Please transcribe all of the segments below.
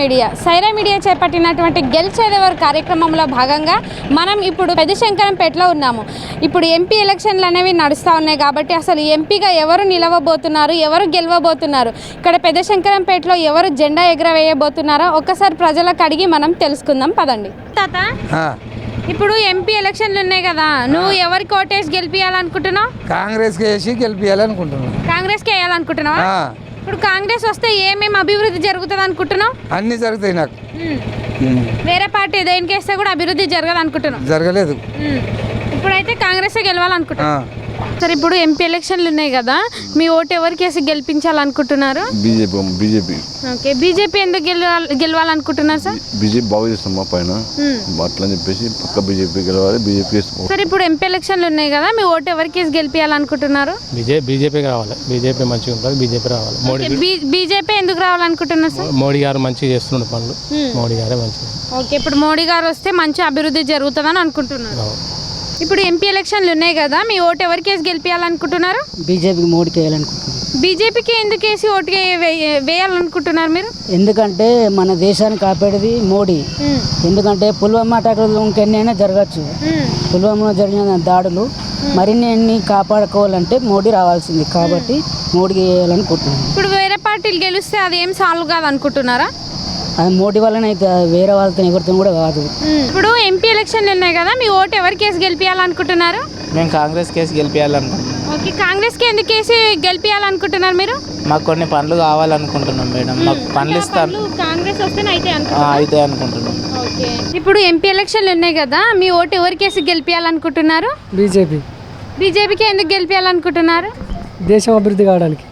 Media. Sye Raa media చేపట్టినటువంటి గెలిచేదెవరు కార్యక్రమంలో భాగంగా మనం ఇప్పుడు పెద్దశంకరంపేటలో ఉన్నాము. ఇప్పుడు ఎంపీ ఎలక్షన్లు అనేవి నడుస్తూ ఉన్నాయి కాబట్టి అసలు ఎంపీగా ఎవరు నిలవబోతున్నారు ఎవరు గెలవబోతున్నారు ఇక్కడ పెద్దశంకరంపేటలో ఎవరు జెండా ఎగరవేయబోతున్నారో ఒక్కసారి ప్రజలకు అడిగి మనం తెలుసుకుందాం. పదండి. తాత ఇప్పుడు ఎంపీ ఎలక్షన్లు ఉన్నాయి కదా నువ్వు ఎవరికి ఓటేసి గెలిపించాలనుకుంటున్నావు కాంగ్రెస్కి వేసి గెలిపించాలనుకుంటున్నాను కాంగ్రెస్కి వేయాలనుకుంటున్నావా? ఇప్పుడు కాంగ్రెస్ వస్తే ఏమేమి అభివృద్ధి జరుగుతుంది అనుకుంటున్నావు? అన్నీ జరుగుతాయి నాకు. వేరే పార్టీ దేనికి వేస్తే కూడా అభివృద్ధి జరగదు అనుకుంటున్నాం జరగలేదు ఇప్పుడైతే కాంగ్రెస్ గెలవాలనుకుంటున్నాం సరే ఇప్పుడు ఎంపీ ఎలక్షన్లు ఉన్నాయి కదా మీ ఓటు ఎవరికి వేసి గెలిపించాలనుకుంటున్నారు? BJP BJP. ఓకే బీజేపీ ఎందుకు గెలవాలి గెలవాలనుకుంటున్నారు సార్? బీజేపీ బాగా చేస్తాం మా పైన. అట్లా అని చెప్పేసి పక్క బీజేపీ గెలవాలి బీజేపీ సరే ఇప్పుడు ఎంపీ ఎలక్షన్లు ఉన్నాయి కదా మీ ఓటు ఎవరికి వేసి గెలిపించాలనుకుంటున్నారు? బీజే బీజేపీకి రావాలి. బీజేపీ మంచిగా ఉంటుంది బీజేపీ రావాలి. మోడీ బీజేపీ ఎందుకు రావాలనుకుంటున్నారు సార్? మోడీ గారు మంచిగా చేస్తున్న పనులు. మోడీ గారే మంచిగా. ఓకే ఇప్పుడు మోడీ గారు వస్తే మంచి అభివృద్ధి జరుగుతుందని అనుకుంటున్నారు. ఇప్పుడు ఎంపీ ఎలక్షన్లు ఉన్నాయి కదా మీ ఓటు ఎవరికి వేసి గెలిపించాలనుకుంటున్నారు బీజేపీకి మోడీకి వేయాలనుకుంటున్నాను బీజేపీకి ఎందుకు వేసి ఓటు వేయాలనుకుంటున్నారు మీరు? ఎందుకంటే మన దేశాన్ని కాపాడేది మోడీ. ఎందుకంటే పుల్వామా అటాకులు ఇంకెన్నైనా జరగచ్చు. పుల్వామాలో జరిగిన దాడులు మరిన్ని ఎన్ని కాపాడుకోవాలంటే మోడీ రావాల్సింది. కాబట్టి మోడీకి వేయాలనుకుంటున్నాను ఇప్పుడు వేరే పార్టీలు గెలిస్తే అది ఏం సాల్వ్ కాదు అనుకుంటున్నారా అది మోడీ వల్లనే అయితే వేరే వాళ్ళతో ఎవరితో కూడా కాదు. ఇప్పుడు ఎంపీ ఎలక్షన్లు ఉన్నాయి కదా మీ ఓటు ఎవరికి వేసి గెలిపించాలనుకుంటున్నారు మేము కాంగ్రెస్ కేసు గెలిపించాలనుకుంటున్నాం ఓకే కాంగ్రెస్కి ఎందుకు వేసి గెలిపించాలనుకుంటున్నారు మీరు? మాకు కొన్ని పనులు కావాలనుకుంటున్నాం మేడం. మాకు పనులు ఇస్తాను కాంగ్రెస్ వస్తేనే అయితే ఆ, అయితే అనుకుంటున్నాం. ఓకే. ఇప్పుడు ఎంపీ ఎలక్షన్లు ఉన్నాయి కదా మీ ఓటు ఎవరికి వేసి గెలిపించాలనుకుంటున్నారు బీజేపీ. బీజేపీకి ఎందుకు గెలిపించాలనుకుంటున్నారు దేశం అభివృద్ధి కావడానికి.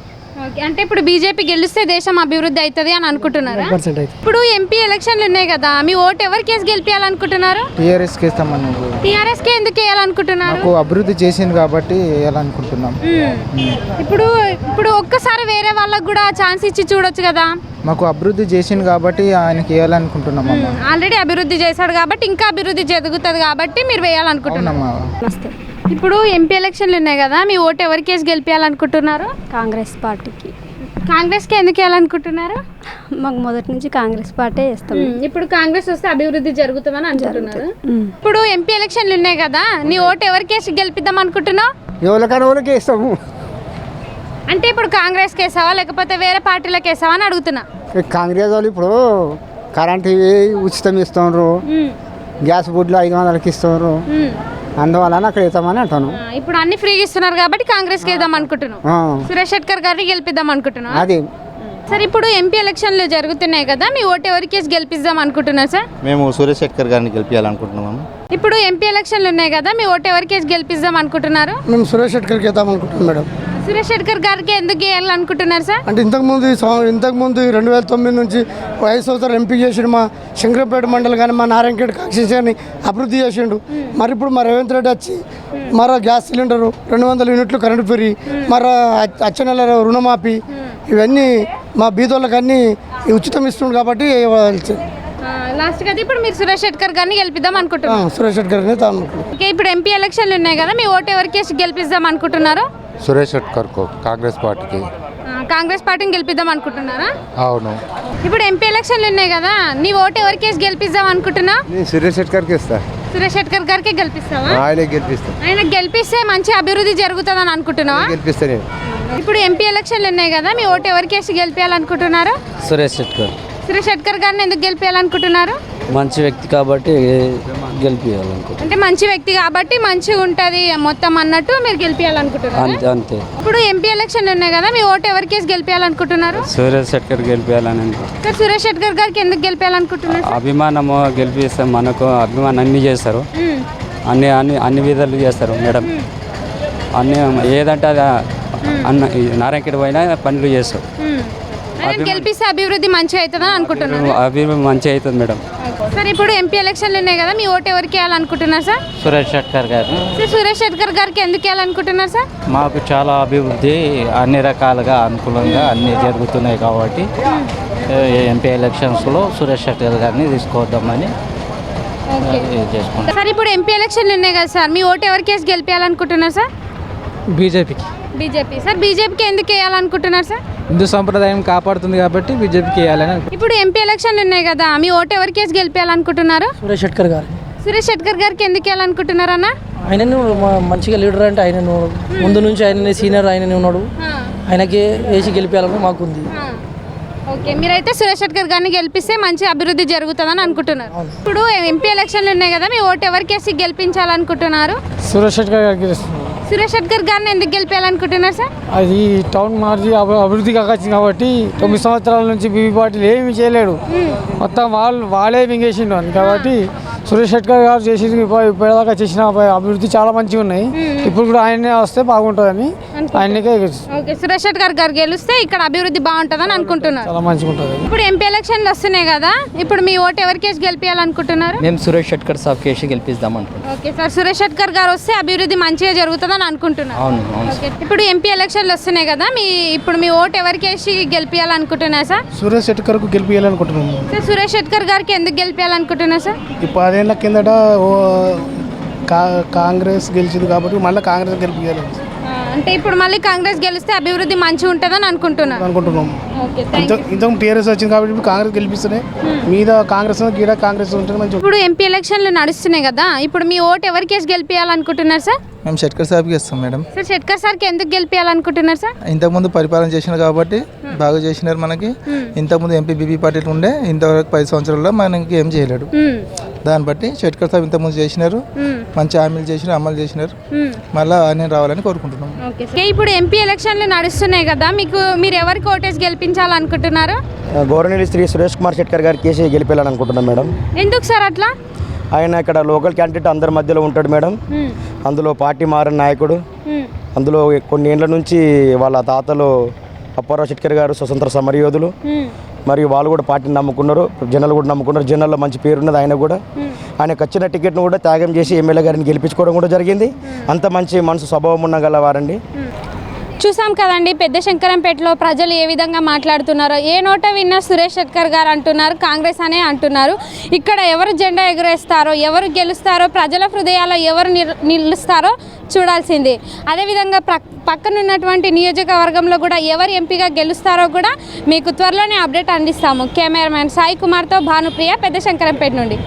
ఓకే అంటే ఇప్పుడు బీజేపీ గెలిస్తే దేశం అభివృద్ధి అవుతుంది అని అనుకుంటున్నారా? పర్సెంట్ అయితే ఇప్పుడు ఎంపీ ఎలక్షన్లు ఉన్నాయి కదా మీ ఓటు ఎవరికి వేసి గెలిపించాలనుకుంటున్నారు టీఆర్ఎస్కి ఇస్తామని నువ్వు టీఆర్ఎస్కి ఎందుకు వేయాలనుకుంటున్నారు? అభివృద్ధి చేసింది కాబట్టి వేయాలనుకుంటున్నాం. ఇప్పుడు ఇప్పుడు ఒక్కసారి వేరే వాళ్ళకు కూడా ఛాన్స్ ఇచ్చి చూడొచ్చు కదా? మాకు అభివృద్ధి చేసింది కాబట్టి ఆయనకి వేయాలనుకుంటున్నాం అమ్మ. ఆల్రెడీ అభివృద్ధి చేశాడు కాబట్టి ఇంకా అభివృద్ధి జరుగుతుంది కాబట్టి మీరు వేయాలనుకుంటున్నారు. అవునమ్మా. ఇప్పుడు ఎంపీ ఎలక్షన్లు ఉన్నాయి కదా మీ ఓటు ఎవరికి వేసి గెలిపించాలనుకుంటున్నారు కాంగ్రెస్ పార్టీకి. కాంగ్రెస్కి ఎందుకు వేయాలనుకుంటున్నారు? మాకు మొదటి నుంచి కాంగ్రెస్ పార్టీ వేస్తాం. ఇప్పుడు కాంగ్రెస్ వస్తే అభివృద్ధి జరుగుతుందని అనుకుంటున్నారు ఇప్పుడు ఎంపీ ఎలక్షన్లు ఉన్నాయి కదా నీ ఓటు ఎవరికి వేసి గెలిపిద్దాం అనుకుంటున్నావు? ఎవరికైనా ఇస్తాము అంటే ఇప్పుడు కాంగ్రెస్కి వేసావా లేకపోతే వేరే పార్టీలకు వేసావా అని అడుగుతున్నా? కాంగ్రెస్ వాళ్ళు ఇప్పుడు కరెంట్ ఉచితం ఇస్తున్నారు. గ్యాస్ బుడ్లు ఐదు వందలకి ఇస్తున్నారు. అందువలన అక్కడ ఇస్తామని అంటాను ఆ, ఇప్పుడు అన్ని ఫ్రీగా ఇస్తున్నారు కాబట్టి కాంగ్రెస్కి వేద్దాం అనుకుంటున్నావు ఆ, సురేష్ షెట్కర్ గారిని గెలిపిద్దాం అనుకుంటున్నావు? అది. సార్ ఇప్పుడు ఎంపీ ఎలక్షన్లు జరుగుతున్నాయి కదా మీ ఓటు ఎవరికి గెలిపిద్దాం అనుకుంటున్నారు సార్? మేము సురేష్ శెట్కర్ గారిని గెలిపించాలనుకుంటున్నాము ఇప్పుడు ఎంపీ ఎలక్షన్లు ఉన్నాయి కదా మీ ఓటు ఎవరికి గెలిపిద్దాం అనుకుంటున్నారు? మేము సురేష్ షెట్కర్కి వేద్దాం అనుకుంటున్నాం మేడం. సురేష్ షెట్కర్ గారికి ఎందుకు వేయాలనుకుంటున్నారు సార్? అంటే ఇంతకుముందు ఈ సంవ- ఇంతకుముందు రెండు వేల తొమ్మిది నుంచి ఐదు సంవత్సరాలు ఎంపీ చేసిండు మా శంకరపేట మండలి కానీ మా నారాయణఖేడ్ కాన్స్టిట్యూన్సీని అభివృద్ధి చేసిండు. మరి ఇప్పుడు మా రేవంత్ రెడ్డి వచ్చి మరో గ్యాస్ సిలిండరు రెండు వందల యూనిట్లు కరెంటు ఫ్రీ మరో అ- వచ్చే నెల రుణమాఫీ ఇవన్నీ మా బీదోళ్ళకి అన్నీ ఉచితం ఇస్తుండు కాబట్టి ఇవ్వాల్సి- లాస్ట్ కదా ఇప్పుడు మీరు సురేష్ షెట్కర్ గారిని గెలిపిద్దాం అనుకుంటున్నారు. సురేష్ రెడ్డి గారిని తాను అనుకుంటున్నాను. ఓకే ఇప్పుడు ఎంపీ ఎలక్షన్లు ఉన్నాయి కదా మీ ఓటు ఎవరికి వేసి గెలిపిద్దాం అనుకుంటున్నారు? సురేష్ షెట్కర్కు కాంగ్రెస్ పార్టీకి. కాంగ్రెస్ పార్టీని గెలిపిద్దాం అనుకుంటున్నారా? అవును. ఇప్పుడు ఎంపీ ఎలక్షన్లు ఉన్నాయి కదా నీ ఓటు ఎవరికి గెలిపిద్దాం అనుకుంటున్నా నేను సురేష్ షెట్కర్కి ఇస్తా సురేష్ షెట్కర్ గారికి గెలిపిస్తావా? ఆయన గెలిపిస్తా. ఆయన గెలిపిస్తే మంచి అభివృద్ధి జరుగుతుందని అనుకుంటున్నావా? గెలిపిస్తా నేను. ఇప్పుడు ఎంపీ ఎలక్షన్లు ఉన్నాయి కదా మీ ఓటు ఎవరికి వేసి గెలిపించాలనుకుంటున్నారు సురేష్ శెట్కర్ సురేష్ షెట్కర్ గారిని ఎందుకు గెలిపించాలనుకుంటున్నారు మంచి వ్యక్తి కాబట్టి గెలిపించాలనుకుంటున్నాను అంటే మంచి వ్యక్తి కాబట్టి మంచిగా ఉంటుంది మొత్తం అన్నట్టు మీరు గెలిపించాలనుకుంటున్నారు అంతే ఇప్పుడు ఎంపీ ఎలక్షన్లు ఉన్నాయి కదా మీ ఓటు ఎవరికి వేసి గెలిపించాలనుకుంటున్నారు సురేష్ శెట్కర్ గెలిపించాలని సార్ సురేష్ షెట్కర్ గారికి ఎందుకు గెలిపించాలనుకుంటున్నారు సార్? అభిమానము గెలిపిస్తే మనకు అభిమానం అన్ని చేస్తారు. మ్మ్. అన్ని అన్ని అన్ని విధాలు చేస్తారు మేడం. అన్ని ఏదంటే అది అన్న ఈ నారాయణఖేడ్ పోయినా పనులు చేస్తారు. ఆయన గెలిపిస్తే అభివృద్ధి మంచిగా అవుతుందని అనుకుంటున్నారు? అభిమానం మంచిగా అవుతుంది మేడం. సార్ ఇప్పుడు ఎంపీ ఎలక్షన్లు ఉన్నాయి కదా మీ ఓటు ఎవరికి వేయాలనుకుంటున్నారు సార్? సురేష్ షెట్కర్ గారు. సార్ సురేష్ షెట్కర్ గారికి ఎందుకు వేయాలనుకుంటున్నారు సార్? మాకు చాలా అభివృద్ధి అన్ని రకాలుగా అనుకూలంగా అన్ని జరుగుతున్నాయి కాబట్టి ఎంపీ ఎలక్షన్స్లో సురేష్ షెట్కర్ గారిని చేసుకుంటాం. సార్ ఇప్పుడు ఎంపీ ఎలక్షన్లు ఉన్నాయి కదా సార్ మీ ఓటు ఎవరికి వేసి గెలిపించాలనుకుంటున్నారు సార్? బీజేపీకి. బీజేపీ. సార్ బీజేపీకి ఎందుకు వేయాలనుకుంటున్నారు సార్? హిందూ సంప్రదాయం కాపాడుతుంది కాబట్టి బీజేపీకి వేయాలని ఇప్పుడు ఎంపీ ఎలక్షన్లు ఉన్నాయి కదా మీ ఓటు ఎవరికి వేసి గెలిపేయాలనుకుంటున్నారు? సురేష్ షెట్కర్ గారు. సురేష్ షెట్కర్ గారికి ఎందుకు వేయాలనుకుంటున్నారు అన్న? ఆయనను మంచిగా లీడర్ అంటే ఆయనను ముందు నుంచి ఆయన సీనియర్ ఆయననే ఉన్నాడు. ఆయనకి వేసి గెలిపేయాలని మాకుంది ఓకే మీరైతే సురేష్ షెట్కర్ గారిని గెలిపిస్తే మంచి అభివృద్ధి జరుగుతుందని అనుకుంటున్నారు. ఇప్పుడు ఎంపీ ఎలక్షన్లు ఉన్నాయి కదా మీ ఓటు ఎవరికి వేసి గెలిపించాలనుకుంటున్నారు? సురేష్ శెట్కర్ గారికి సురేష్ షెట్కర్ గారిని ఎందుకు గెలిపేయాలనుకుంటున్నారు సార్? అది టౌన్ మార్చి అభి- అభివృద్ధి కాకొచ్చింది కాబట్టి తొమ్మిది సంవత్సరాల నుంచి బీబీ పార్టీలు ఏమి చేయలేడు. మొత్తం వాళ్ళు వాళ్ళే మింగేసిండు అని కాబట్టి సురేష్ శెట్కర్ గారు చేసింది ఇప్ప- ఇప్పటిదాకా చేసిన అభి- అభివృద్ధి చాలా మంచిగా ఉన్నాయి. ఇప్పుడు కూడా ఆయనే వస్తే బాగుంటుందని ఆయనకే ఓకే సురేష్ షెట్కర్ గారు గెలిస్తే ఇక్కడ అభివృద్ధి బాగుంటుందని అనుకుంటున్నారు. చాలా మంచిగా ఉంటుంది. ఇప్పుడు ఎంపీ ఎలక్షన్లు వస్తున్నాయి కదా ఇప్పుడు మీ ఓటు ఎవరికి వేసి గెలిపించాలనుకుంటున్నారు మేము సురేష్ షెట్కర్ సాఫ్ కేసి గెలిపిద్దాం అనుకుంటున్నాం. ఓకే సార్ సురేష్ షెట్కర్ గారు వస్తే అభివృద్ధి మంచిగా జరుగుతుందని అనుకుంటున్నారు. అవును అవును ఓకే ఇప్పుడు ఎంపీ ఎలక్షన్లు వస్తున్నాయి కదా మీ ఇప్పుడు మీ ఓటు ఎవరికి వేసి గెలిపించాలనుకుంటున్నారు సార్? సురేష్ శెట్కర్కు గెలిపించాలనుకుంటున్నాము సార్ సురేష్ షెట్కర్ గారికి ఎందుకు గెలిపించాలనుకుంటున్నారు సార్? ఈ పదేళ్ళ కిందట ఓ కా- కాంగ్రెస్ గెలిచింది కాబట్టి మళ్ళీ కాంగ్రెస్ గెలిపించాలి అంటే ఇప్పుడు మళ్ళీ కాంగ్రెస్ గెలిస్తే అభివృద్ధి మంచిగా ఉంటుందని ఓకే ఇంత ఇంతకు టీఆర్ఎస్ వచ్చింది కాబట్టి ఇప్పుడు కాంగ్రెస్ గెలిపిస్తేనే మీద కాంగ్రెస్ గీడ కాంగ్రెస్ ఉంటుంది మంచి ఇప్పుడు ఎంపీ ఎలక్షన్లు నడుస్తున్నాయి కదా ఇప్పుడు మీ ఓటు ఎవరికి వేసి గెలిపించాలనుకుంటున్నారు సార్? మేము షెట్కర్ సాఫ్కి ఇస్తాం మేడం. సార్ షెట్కర్ సార్కి ఎందుకు గెలిపించాలనుకుంటున్నారు సార్? ఇంతకుముందు పరిపాలన చేసినారు కాబట్టి బాగా చేసినారు మనకి. ఇంతకుముందు ఎంపీ బీపీ పార్టీలు ఉండే ఇంతవరకు పది సంవత్సరాల్లో మనకి ఏం చేయలేడు. దాన్ని బట్టి షెట్కర్ సాబ్ ఇంతకుముందు చేసినారు. మంచి హామీలు చేసినారు అమలు చేసినారు. మళ్ళీ ఆయన రావాలని కోరుకుంటున్నాం ఓకే సార్. ఇప్పుడు ఎంపీ ఎలక్షన్లు నడుస్తున్నాయి కదా మీకు మీరు ఎవరికి ఓటేసి గెలిపించాలనుకుంటున్నారు గౌరవనీయులు శ్రీ సురేష్ కుమార్ షెట్కర్ గారి కేసు గెలిపేయాలని అనుకుంటున్నాం మేడం ఎందుకు సార్ అట్లా ఆయన ఇక్కడ లోకల్ క్యాండిడేట్ అందరి మధ్యలో ఉంటాడు మేడం. అందులో పార్టీ మారిన నాయకుడు. అందులో కొన్ని ఏళ్ళ నుంచి వాళ్ళ తాతలు అప్పారావు షెట్కర్ గారు స్వతంత్ర సమరయోధులు. మరియు వాళ్ళు కూడా పార్టీని నమ్ముకున్నారు జనాలు కూడా నమ్ముకున్నారు జనాల్లో మంచి పేరున్నది ఆయన కూడా. ఆయనకు వచ్చిన టికెట్ను కూడా త్యాగం చేసి ఎమ్మెల్యే గారిని గెలిపించుకోవడం కూడా జరిగింది. అంత మంచి మనసు స్వభావం ఉన్న గలవారండి. చూసాం కదండి పెద్ద శంకరంపేటలో ప్రజలు ఏ విధంగా మాట్లాడుతున్నారో. ఏ నోట విన్నా సురేష్ శెట్కర్ గారు అంటున్నారు కాంగ్రెస్ అనే అంటున్నారు. ఇక్కడ ఎవరు జెండా ఎగురేస్తారో ఎవరు గెలుస్తారో ప్రజల హృదయాల్లో ఎవరు నిలుస్తారో చూడాల్సిందే. అదేవిధంగా ప్ర పక్కనున్నటువంటి నియోజకవర్గంలో కూడా ఎవరు ఎంపీగా గెలుస్తారో కూడా మీకు త్వరలోనే అప్డేట్ అందిస్తాము. కెమెరామ్యాన్ సాయి కుమార్తో భానుప్రియ పెద్ద శంకరంపేట నుండి.